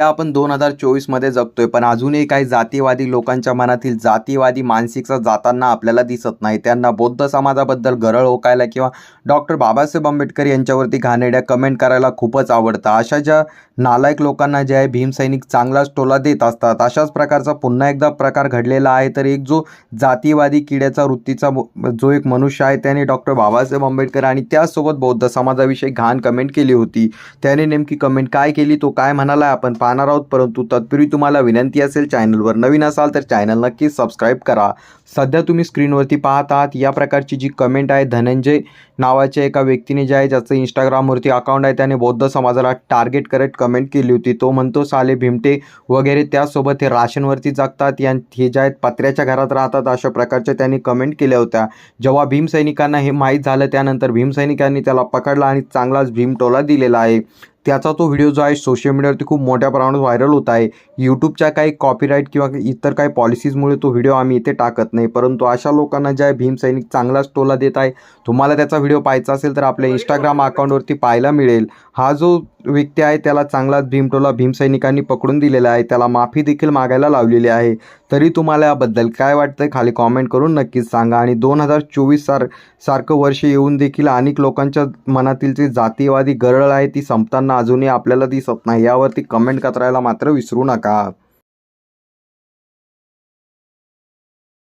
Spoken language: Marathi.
त्या आपण दोन हजार चोवीसमध्ये जगतोय. पण अजूनही काही जातीवादी लोकांच्या मनातील जातीवादी मानसिकता जाताना आपल्याला दिसत नाही. त्यांना बौद्ध समाजाबद्दल गरळ ओकायला किंवा डॉक्टर बाबासाहेब आंबेडकर यांच्यावरती घाणेड्या कमेंट करायला खूपच आवडतं. अशा ज्या नालायक लोकांना जे आहे भीमसैनिक चांगलाच टोला देत असतात. अशाच प्रकारचा पुन्हा एकदा प्रकार घडलेला आहे. तर एक जो जातीवादी किड्याचा वृत्तीचा जो एक मनुष्य आहे त्याने डॉक्टर बाबासाहेब आंबेडकर आणि त्याचसोबत बौद्ध समाजाविषयी घाण कमेंट केली होती. त्याने नेमकी कमेंट काय केली तो काय म्हणाला आपण पाहणार आहोत परंतु तत्पूर्वी तुम्हाला विनंती असेल चॅनलवर नवीन असाल तर चॅनल नक्कीच सबस्क्राईब करा. सध्या तुम्ही स्क्रीनवरती पाहत आहात या प्रकारची जी कमेंट आहे धनंजय नावाच्या एका व्यक्तीने जे आहे ज्याचं इंस्टाग्रामवरती अकाउंट आहे त्याने बौद्ध समाजाला टार्गेट करत कमेंट केली होती. तो म्हणतो साले भीमटे वगैरे त्यासोबत हे राशनवरती जगतात या हे जे आहेत पत्र्याच्या घरात राहतात अशा प्रकारच्या त्यांनी कमेंट केल्या होत्या. जेव्हा भीमसैनिकांना हे माहीत झालं त्यानंतर भीमसैनिकांनी त्याला पकडला आणि चांगलाच भीमटोला दिलेला आहे. त्याचा तो व्हिडिओ जो आहे सोशल मीडियावरती खूप मोठ्या प्रमाणात व्हायरल होत आहे. यूट्यूबच्या काही कॉपीराईट किंवा इतर काही पॉलिसीजमुळे तो व्हिडिओ आम्ही इथे टाकत नाही. परंतु अशा लोकांना जे आहे भीमसैनिक चांगलाच टोला देत आहे तुम्हाला त्याचा व्हिडिओ पाहायचा असेल तर आपल्या इंस्टाग्राम अकाउंटवरती पाहायला मिळेल. हा जो व्यक्ती आहे त्याला चांगलाच भीमटोला भीमसैनिकांनी पकडून दिलेला आहे त्याला माफी देखील मागायला लावलेली आहे. तरी तुम्हाला याबद्दल काय वाटतंय खाली कॉमेंट करून नक्कीच सांगा. आणि दोन हजार चोवीस सार सारखं वर्ष येऊन देखील अनेक लोकांच्या मनातील जी जातीवादी गरळ आहे ती संपताना अजूनही आपल्याला दिसत नाही. यावरती कमेंट करायला मात्र विसरू नका.